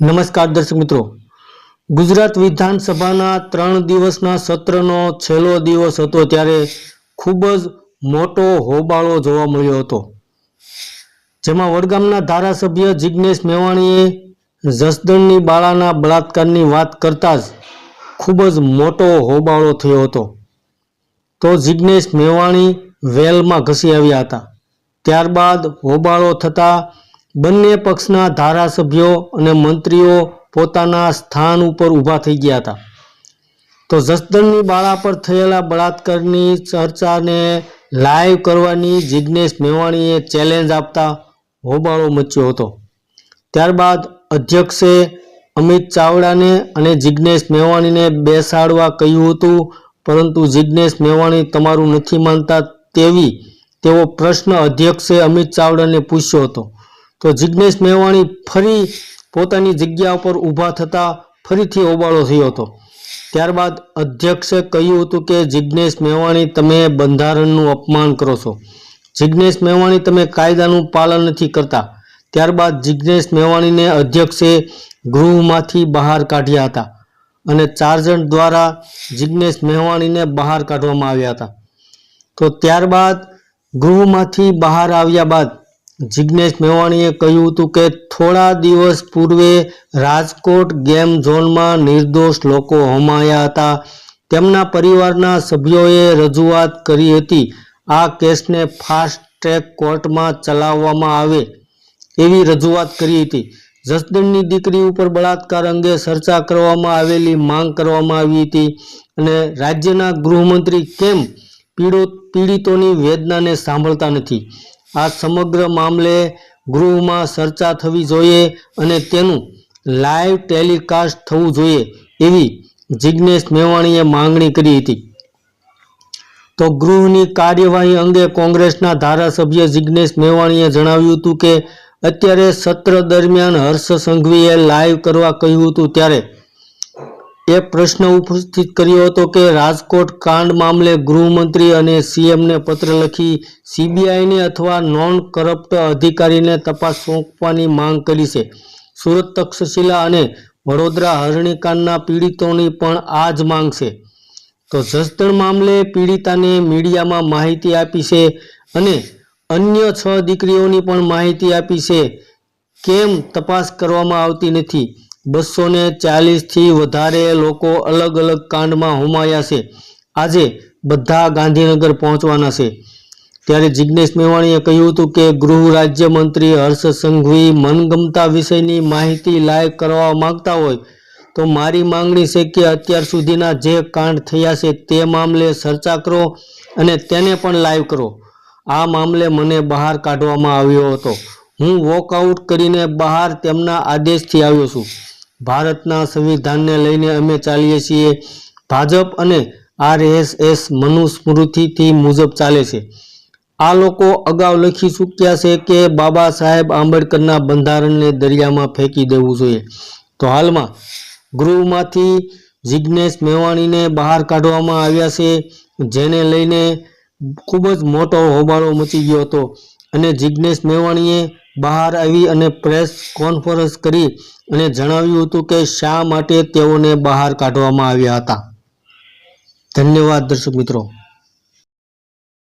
નમસ્કાર દર્શક મિત્રો. ગુજરાત વિધાનસભાના ત્રણ દિવસના સત્રનો છેલ્લો દિવસ હતો ત્યારે ખૂબ જ મોટો હોબાળો જોવા મળ્યો હતો. જેમાં વડગામના ધારાસભ્ય જિજ્ઞેશ મેવાણીએ જસદણની બાળાના બળાત્કારની વાત કરતા જ ખૂબ જ મોટો હોબાળો થયો હતો. તો જિજ્ઞેશ મેવાણી વેલમાં ઘસી આવ્યા હતા. ત્યારબાદ હોબાળો થતાં બંને પક્ષના ધારાસભ્યો અને મંત્રીઓ પોતાના સ્થાન ઉપર ઊભા થઈ ગયા હતા. તો જસદણની બાળા પર થયેલા બળાત્કારની ચર્ચાને લાઈવ કરવાની જિજ્ઞેશ મેવાણીએ ચેલેન્જ આપતા હોબાળો મચ્યો હતો. ત્યારબાદ અધ્યક્ષે અમિત ચાવડાને અને જિજ્ઞેશ મેવાણીને બેસાડવા કહ્યું હતું, પરંતુ જિજ્ઞેશ મેવાણી તમારું નથી માનતા તેવી તેવો પ્રશ્ન અધ્યક્ષે અમિત ચાવડાને પૂછ્યો હતો. તો જિજ્ઞેશ મેવાણી ફરી પોતાની જગ્યા ઉપર ઊભા થતાં ફરીથી હોબાળો થયો હતો. ત્યારબાદ અધ્યક્ષે કહ્યું હતું કે જિજ્ઞેશ મેવાણી, તમે બંધારણનું અપમાન કરો છો. જિજ્ઞેશ મેવાણી, તમે કાયદાનું પાલન નથી કરતા. ત્યારબાદ જિજ્ઞેશ મેવાણીને અધ્યક્ષે ગૃહમાંથી બહાર કાઢ્યા હતા અને ચાર જણ દ્વારા જિજ્ઞેશ મેવાણીને બહાર કાઢવામાં આવ્યા હતા. તો ત્યારબાદ ગૃહમાંથી બહાર આવ્યા બાદ જિજ્ઞેશ મેવાણીએ કહ્યું હતું કે, થોડા દિવસ પૂર્વે રાજકોટ ગેમ ઝોનમાં નિર્દોષ લોકો હોમાયા હતા. તેમના પરિવારના સભ્યોએ રજૂઆત કરી હતી, આ કેસને ફાસ્ટ ટ્રેક કોર્ટમાં ચલાવવામાં આવે એવી રજૂઆત કરી હતી. જસદણની દીકરી ઉપર બળાત્કાર અંગે ચર્ચા કરવામાં આવેલી માંગ કરવામાં આવી હતી અને રાજ્યના ગૃહમંત્રી કેમ પીડો, પીડિતોની વેદનાને સાંભળતા નથી? આ સમગ્ર મામલે ગૃહમાં ચર્ચા થવી જોઈએ અને તેનું લાઈવ ટેલિકાસ્ટ થવું જોઈએ એવી જિજ્ઞેશ મેવાણીએ માંગણી કરી હતી. તો ગૃહની કાર્યવાહી અંગે કોંગ્રેસના ધારાસભ્ય જિજ્ઞેશ મેવાણીએ જણાવ્યું હતું કે અત્યારે સત્ર દરમિયાન હર્ષ સંઘવીએ લાઈવ કરવા કહ્યું હતું ત્યારે એ પ્રશ્ન ઉપસ્થિત કર્યો હતો કે રાજકોટ કાંડ મામલે ગૃહમંત્રી અને સીએમને પત્ર લખી સીબીઆઈને અથવા નોન કરપ્ટ અધિકારીને તપાસ સોંપવાની માંગ કરી છે. સુરત તક્ષશિલા અને વડોદરા હરણીકાંડના પીડિતોની પણ આ જ માંગ છે. તો જસદણ મામલે પીડિતાને મીડિયામાં માહિતી આપી છે અને અન્ય છ દીકરીઓની પણ માહિતી આપી છે. કેમ તપાસ કરવામાં આવતી નથી? બસો ને ચાલીસથી વધારે લોકો અલગ અલગ કાંડમાં હોમાયા છે. આજે બધા ગાંધીનગર પહોંચવાના છે. ત્યારે જિજ્ઞેશ મેવાણીએ કહ્યું હતું કે ગૃહ રાજ્યમંત્રી હર્ષ સંઘવી મનગમતા વિષયની માહિતી લાયક કરવા માંગતા હોય તો મારી માંગણી છે કે અત્યાર સુધીના જે કાંડ થયા છે તે મામલે ચર્ચા કરો અને તેને પણ લાઈવ કરો. આ મામલે મને બહાર કાઢવામાં આવ્યો હતો. હું વોકઆઉટ કરીને બહાર તેમના આદેશથી આવ્યો છું. ભારતના સંવિધાનને લઈને અમે ચાલીએ છીએ. ભાજપ અને આરએસએસ મનુસ્મૃતિથી મુજબ ચાલે છે. આ લોકો અગાઉ લખી ચૂક્યા છે કે બાબા સાહેબ આંબેડકરના બંધારણને દરિયામાં ફેંકી દેવું જોઈએ. તો હાલમાં ગૃહમાંથી જિજ્ઞેશ મેવાણીને બહાર કાઢવામાં આવ્યા છે, જેને લઈને ખૂબ જ મોટો હોબાળો મચી ગયો હતો. અને જિજ્ઞેશ મેવાણીએ બહાર આવી અને પ્રેસ કોન્ફરન્સ કરી અને જણાવ્યું હતું કે શા માટે તેઓને બહાર કાઢવામાં આવ્યા હતા. ધન્યવાદ દર્શક મિત્રો.